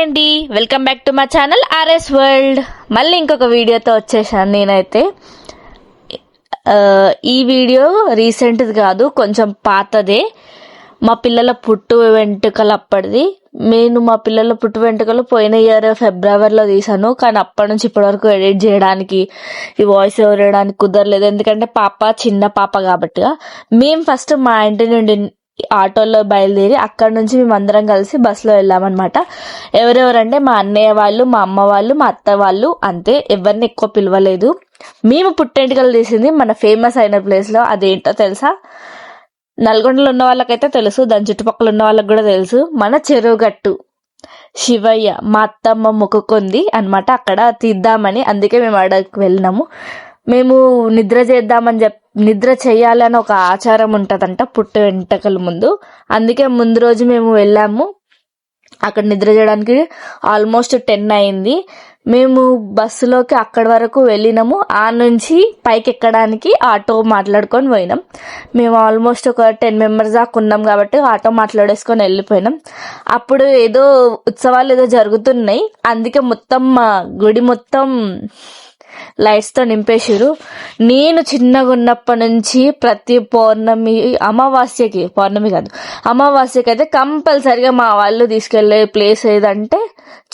Hi అండి welcome back to మా channel RS world. మళ్ళీ ఇంకొక వీడియోతో వచ్చేసాను నేనైతే. ఈ వీడియో రీసెంట్ది కాదు కొంచెం పాతదే. మా పిల్లల పుట్టు వెంట్రుకలు అప్పటిది. నేను మా పిల్లల పుట్టు వెంట్రుకలు పోయిన ఇయర్ ఫిబ్రవరిలో తీసాను కానీ అప్పటి నుంచి ఇప్పటి వరకు ఎడిట్ చేయడానికి ఈ వాయిస్ ఓవర్ వేయడానికి కుదరలేదు. ఎందుకంటే పాప చిన్న పాప కాబట్టి. మేము ఫస్ట్ మా ఇంటి నుండి ఆటోలో బయలుదేరి అక్కడ నుంచి మేము అందరం కలిసి బస్సులో వెళ్ళామన్నమాట. ఎవరెవరంటే మా అన్నయ్య వాళ్ళు మా అమ్మ వాళ్ళు మా అత్త వాళ్ళు అంతే. ఎవరిని ఎక్కువ పిలవలేదు. మేము పుట్టెంటికలు తీసింది మన ఫేమస్ అయిన ప్లేస్లో అదేంటో తెలుసా? నల్గొండలో ఉన్న వాళ్ళకైతే తెలుసు దాని చుట్టుపక్కల ఉన్న వాళ్ళకి కూడా తెలుసు. మన చెరువుగట్టు శివయ్య మా అత్తమ్మ మొక్కుకుంది అనమాట అక్కడ తీద్దామని అందుకే మేము అక్కడికి వెళ్ళినాము. మేము నిద్ర చేద్దామని చెప్ నిద్ర చేయాలని ఒక ఆచారం ఉంటుందంట పుట్టు వెంటకల ముందు. అందుకే ముందు రోజు మేము వెళ్ళాము. అక్కడ నిద్ర చేయడానికి ఆల్మోస్ట్ టెన్ అయింది. మేము బస్సులోకి అక్కడి వరకు వెళ్ళినాము. ఆ నుంచి పైకి ఎక్కడానికి ఆటో మాట్లాడుకొని పోయినాం. మేము ఆల్మోస్ట్ ఒక టెన్ మెంబర్స్ దాకా ఉన్నాం కాబట్టి ఆటో మాట్లాడేసుకొని వెళ్ళిపోయినాం. అప్పుడు ఏదో ఉత్సవాలు ఏదో జరుగుతున్నాయి. అందుకే మొత్తం మా గుడి మొత్తం లైట్స్తో నింపేసిరు నేను చిన్నగా ఉన్నప్పటి నుంచి ప్రతి పౌర్ణమి అమావాస్యకి పౌర్ణమి కాదు అమావాస్యకి అయితే కంపల్సరిగా మా వాళ్ళు తీసుకెళ్ళే ప్లేస్ ఏదంటే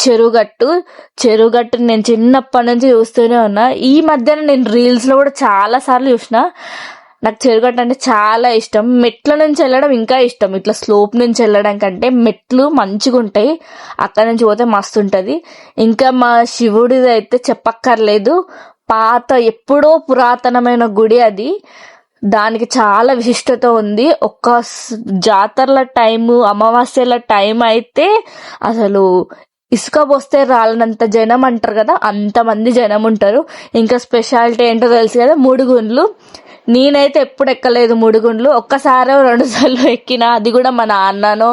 చెరుగట్టు చెరుగట్టు నేను చిన్నప్పటి నుంచి చూస్తూనే ఉన్నా. ఈ మధ్యన నేను రీల్స్లో కూడా చాలా సార్లు చూసిన. నాకు చెరుగట్టు అంటే చాలా ఇష్టం. మెట్ల నుంచి వెళ్ళడం ఇంకా ఇష్టం. ఇట్లా స్లోప్ నుంచి వెళ్ళడం కంటే మెట్లు మంచిగా ఉంటాయి. అక్కడ నుంచి పోతే మస్తు ఉంటుంది. ఇంకా మా శివుడిది అయితే చెప్పక్కర్లేదు. పాత ఎప్పుడో పురాతనమైన గుడి అది. దానికి చాలా విశిష్టత ఉంది. ఒక్క జాతరల టైము అమావాస్యల టైం అయితే అసలు ఇసుక పోస్తే రాలనంత జనం అంటారు కదా అంతమంది జనం ఉంటారు. ఇంకా స్పెషాలిటీ ఏంటో తెలుసు కదా మూడు గుండ్లు నేనైతే ఎప్పుడు ఎక్కలేదు మూడు గుండ్లు రెండుసార్లు ఎక్కిన అది కూడా మా నాన్ననో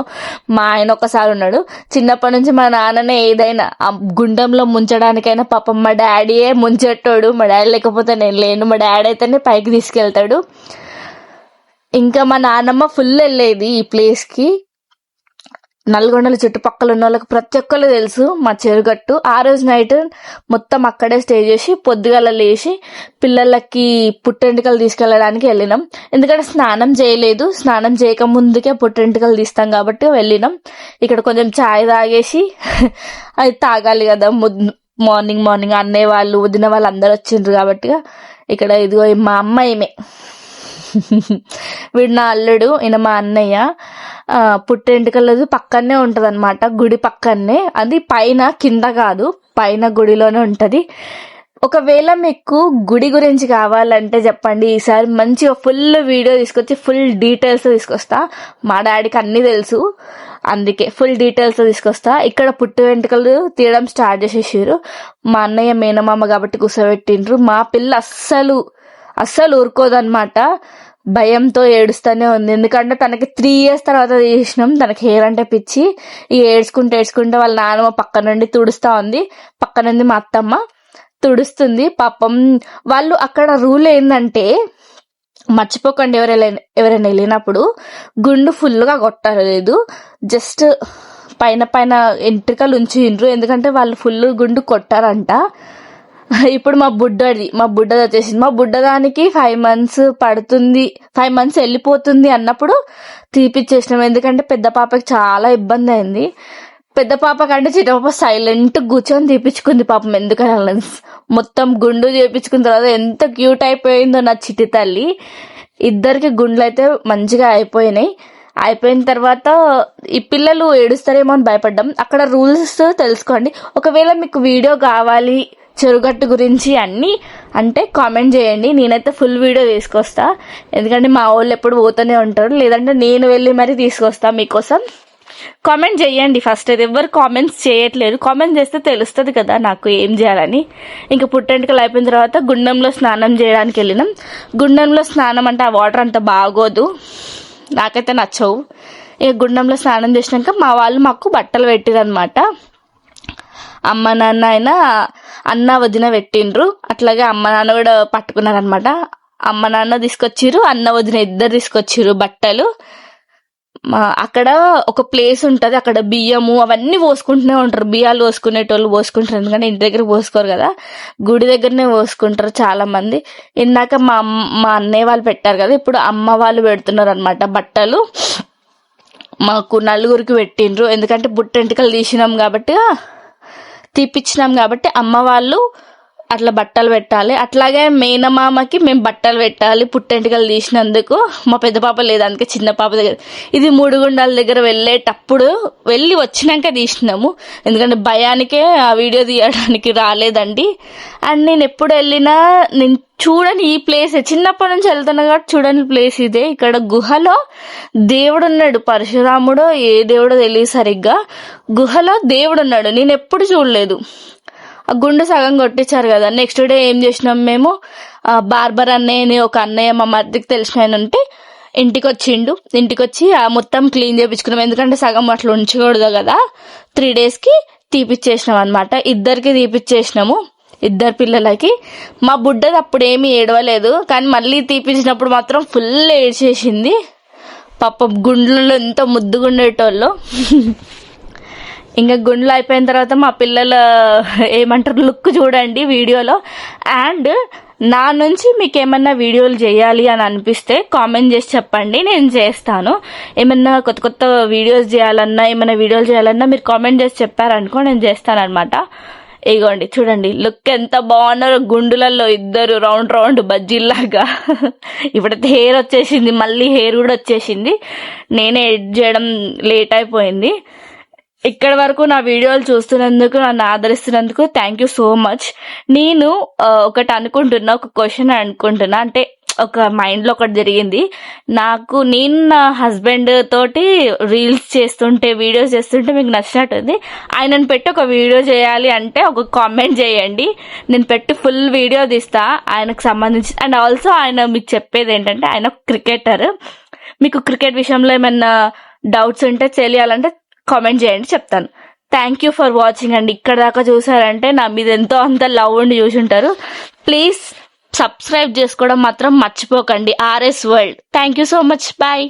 మా ఆయన ఒక్కసారి ఉన్నాడు. చిన్నప్పటి నుంచి మా నాన్ననే ఏదైనా ఆ గుండంలో ముంచడానికైనా పాపం మా డాడీయే ముంచెట్టాడు మా డాడీ లేకపోతే నేను లేను. మా డాడీ అయితేనే పైకి తీసుకెళ్తాడు. ఇంకా మా నాన్నమ్మ ఫుల్ వెళ్ళేది ఈ ప్లేస్కి. నల్గొండల చుట్టుపక్కల ఉన్న వాళ్ళకి ప్రతి ఒక్కరు తెలుసు మా చెరుగట్టు. ఆ రోజు నైట్ మొత్తం అక్కడే స్టే చేసి పొద్దుగాల లేచి పిల్లలకి పుట్టెంటుకలు తీసుకెళ్ళడానికి వెళ్ళినాం. ఎందుకంటే స్నానం చేయలేదు. స్నానం చేయక ముందుకే పుట్టెంటుకలు తీస్తాం కాబట్టి వెళ్ళినాం. ఇక్కడ కొంచెం చాయ్ తాగేసి అది తాగాలి కదా. మార్నింగ్ మార్నింగ్ అన్నయ్య వాళ్ళు వదిన వాళ్ళు అందరు వచ్చిండ్రు కాబట్టి ఇక్కడ ఇదిగో మా అమ్మ ఈమె. వీడు నా అల్లుడు ఈయన మా అన్నయ్య. పుట్టెంటుకలది పక్కనే ఉంటుంది అనమాట గుడి పక్కనే అది పైన కింద కాదు పైన గుడిలోనే ఉంటుంది. ఒకవేళ మీకు గుడి గురించి కావాలంటే చెప్పండి ఈసారి మంచిగా ఫుల్ వీడియో తీసుకొచ్చి ఫుల్ డీటెయిల్స్ తీసుకొస్తా. మా డాడీకి అన్ని తెలుసు అందుకే ఫుల్ డీటెయిల్స్ తీసుకొస్తా. ఇక్కడ పుట్టు వెంట్రుకలు తీయడం స్టార్ట్ చేసేసారు మా అన్నయ్య మేనమామ కాబట్టి కూర్చోబెట్టిండ్రు మా పిల్ల అస్సలు అస్సలు ఊరుకోదన్నమాట. భయంతో ఏడుస్తూనే ఉంది. ఎందుకంటే తనకి త్రీ ఇయర్స్ తర్వాత చేసినాం. తనకి హెయిర్ అంటే పిచ్చి. ఈ ఏడ్చుకుంటూ ఏడ్చుకుంటే వాళ్ళ నాన్నమ్మ పక్క నుండి తుడుస్తూ ఉంది. పక్క నుండి మా అత్తమ్మ తుడుస్తుంది. పాపం వాళ్ళు అక్కడ రూల్ ఏంటంటే మర్చిపోకండి ఎవరైనా ఎవరైనా వెళ్ళినప్పుడు గుండు ఫుల్గా కొట్టలేదు. జస్ట్ పైన పైన ఎంట్రికలు ఉంచిండ్రు ఎందుకంటే వాళ్ళు ఫుల్ గుండు కొట్టారంట. ఇప్పుడు మా బుడ్డది మా బుడ్డది వచ్చేసింది. మా బుడ్డదానికి ఫైవ్ మంత్స్ పడుతుంది ఫైవ్ మంత్స్ వెళ్ళిపోతుంది అన్నప్పుడు తీపిచ్చేసినాం. ఎందుకంటే పెద్ద పాపకి చాలా ఇబ్బంది అయింది. పెద్ద పాప కంటే చిన్న పాప సైలెంట్ కూర్చొని తీపించుకుంది పాపం. ఎందుకని మొత్తం గుండు చేపించుకున్న తర్వాత ఎంత క్యూట్ అయిపోయిందో నా చిట్టి తల్లి. ఇద్దరికి గుండ్లు అయితే మంచిగా అయిపోయినాయి. అయిపోయిన తర్వాత ఈ పిల్లలు ఏడుస్తారేమో అని భయపడ్డాం. అక్కడ రూల్స్ తెలుసుకోండి. ఒకవేళ మీకు వీడియో కావాలి చెరుగట్టు గురించి అన్నీ అంటే కామెంట్ చేయండి. నేనైతే ఫుల్ వీడియో తీసుకొస్తా. ఎందుకంటే మా వాళ్ళు ఎప్పుడు పోతూనే ఉంటారు. లేదంటే నేను వెళ్ళి మరీ తీసుకొస్తా మీకోసం. కామెంట్ చేయండి ఫస్ట్ అయితే ఎవరు కామెంట్స్ చేయట్లేదు. కామెంట్ చేస్తే తెలుస్తుంది కదా నాకు ఏం చేయాలని. ఇంకా పుట్టెంటుకలు అయిపోయిన తర్వాత గుండంలో స్నానం చేయడానికి వెళ్ళినాం. గుండంలో స్నానం అంటే ఆ వాటర్ అంత బాగోదు. నాకైతే నచ్చవు. ఇక గుండంలో స్నానం చేసినాక మా వాళ్ళు మాకు బట్టలు పెట్టిరనమాట అమ్మ నాన్న అయినా అన్న వదిన పెట్టిండ్రు. అట్లాగే అమ్మ నాన్న కూడా పట్టుకున్నారనమాట అమ్మ నాన్న తీసుకొచ్చిర్రు అన్న వదిన ఇద్దరు తీసుకొచ్చిర్రు బట్టలు. మా- అక్కడ ఒక ప్లేస్ ఉంటుంది అక్కడ బియ్యము అవన్నీ పోసుకుంటూనే ఉంటారు. బియ్యాలు పోసుకునేటోళ్ళు పోసుకుంటారు ఎందుకంటే ఇంటి దగ్గర పోసుకోరు కదా. గుడి దగ్గరనే పోసుకుంటారు చాలా మంది ఇందాక మా అమ్- మా అన్నయ్య వాళ్ళు పెట్టారు కదా ఇప్పుడు అమ్మ వాళ్ళు పెడుతున్నారు అనమాట బట్టలు. మాకు నలుగురికి పెట్టిండ్రు. ఎందుకంటే బుట్టెంటికలు తీసినాం కాబట్టి తీపిచ్చినాం కాబట్టి అమ్మ వాళ్ళు అట్లా బట్టలు పెట్టాలి. అట్లాగే మేనమామకి మేము బట్టలు పెట్టాలి. పుట్టెంటికలు తీసినందుకు మా పెద్ద పాప లేదు అందుకే చిన్న పాప దగ్గర. ఇది మూడుగుండాల దగ్గర వెళ్ళేటప్పుడు వెళ్ళి వచ్చినాక తీసినాము. ఎందుకంటే భయానికే ఆ వీడియో తీయడానికి రాలేదండి. అండ్ నేను ఎప్పుడు వెళ్ళినా నేను చూడని ఈ ప్లేస్ చిన్నప్పటి నుంచి వెళ్తున్నా కాబట్టి చూడని ప్లేస్ ఇదే. ఇక్కడ గుహలో దేవుడు ఉన్నాడు పరశురాముడో ఏ దేవుడో తెలియదు సరిగ్గా. గుహలో దేవుడు ఉన్నాడు నేను ఎప్పుడు చూడలేదు. ఆ గుండు సగం కొట్టించారు కదా. నెక్స్ట్ డే ఏం చేసినాం మేము? బార్బర్ అన్నయ్యని ఒక అన్నయ్య మా మధ్యకి తెలిసిన ఆయన ఉంటే ఇంటికి వచ్చిండు ఇంటికి వచ్చి ఆ మొత్తం క్లీన్ చేయించుకున్నాం ఎందుకంటే సగం అట్లా ఉంచకూడదు కదా. త్రీ డేస్కి తీపిచ్చేసినాం అనమాట ఇద్దరికి తీపిచ్చేసినాము. ఇద్దరు పిల్లలకి. మా బుడ్డది అప్పుడు ఏమీ ఏడవలేదు. కానీ మళ్ళీ తీపించినప్పుడు మాత్రం ఫుల్ ఏడ్చేసింది. పాప గుండ్లలో ఎంతో ముద్దుగుండేటోళ్ళు. ఇంకా గుండ్లు అయిపోయిన తర్వాత మా పిల్లల ఏమంటారు లుక్ చూడండి వీడియోలో. అండ్ నా నుంచి మీకు ఏమన్నా వీడియోలు చేయాలి అని అనిపిస్తే కామెంట్ చేసి చెప్పండి నేను చేస్తాను. ఏమన్నా కొత్త కొత్త వీడియోస్ చేయాలన్నా ఏమైనా వీడియోలు చేయాలన్నా మీరు కామెంట్ చేసి చెప్పారనుకో నేను చేస్తాను ఇగోండి చూడండి లుక్ ఎంత బాగున్నారో గుండులలో ఇద్దరు రౌండ్ రౌండ్ బజ్జీల్లాగా. ఇప్పుడైతే హెయిర్ వచ్చేసింది మళ్ళీ హెయిర్ కూడా వచ్చేసింది. నేనే ఎడ్ చేయడం లేట్ అయిపోయింది. ఇక్కడ వరకు నా వీడియోలు చూస్తున్నందుకు నన్ను ఆదరిస్తున్నందుకు థ్యాంక్ యూ సో మచ్ నేను ఒకటి అనుకుంటున్నా ఒక క్వశ్చన్ అనుకుంటున్నా. అంటే ఒక మైండ్లో ఒకటి జరిగింది. నాకు నేను నా హస్బెండ్ తోటి రీల్స్ చేస్తుంటే వీడియోస్ చేస్తుంటే మీకు నచ్చినట్టుంది. ఆయనను పెట్టి ఒక వీడియో చేయాలి అంటే ఒక కామెంట్ చేయండి. నేను పెట్టి ఫుల్ వీడియో తీస్తా. ఆయనకు సంబంధించి అండ్ ఆల్సో ఆయన మీకు చెప్పేది ఏంటంటే ఆయన క్రికెటర్ మీకు క్రికెట్ విషయంలో ఏమైనా డౌట్స్ ఉంటే తెలియాలంటే కామెంట్ చేయండి చెప్తాను. థ్యాంక్ యూ ఫర్ వాచింగ్ అండి. ఇక్కడ దాకా చూసారంటే నా మీద ఎంతో అంత లవ్ ఉండి చూసి ఉంటారు. ప్లీజ్ సబ్స్క్రైబ్ చేసుకోవడం మాత్రం మర్చిపోకండి. RS world thank you so much bye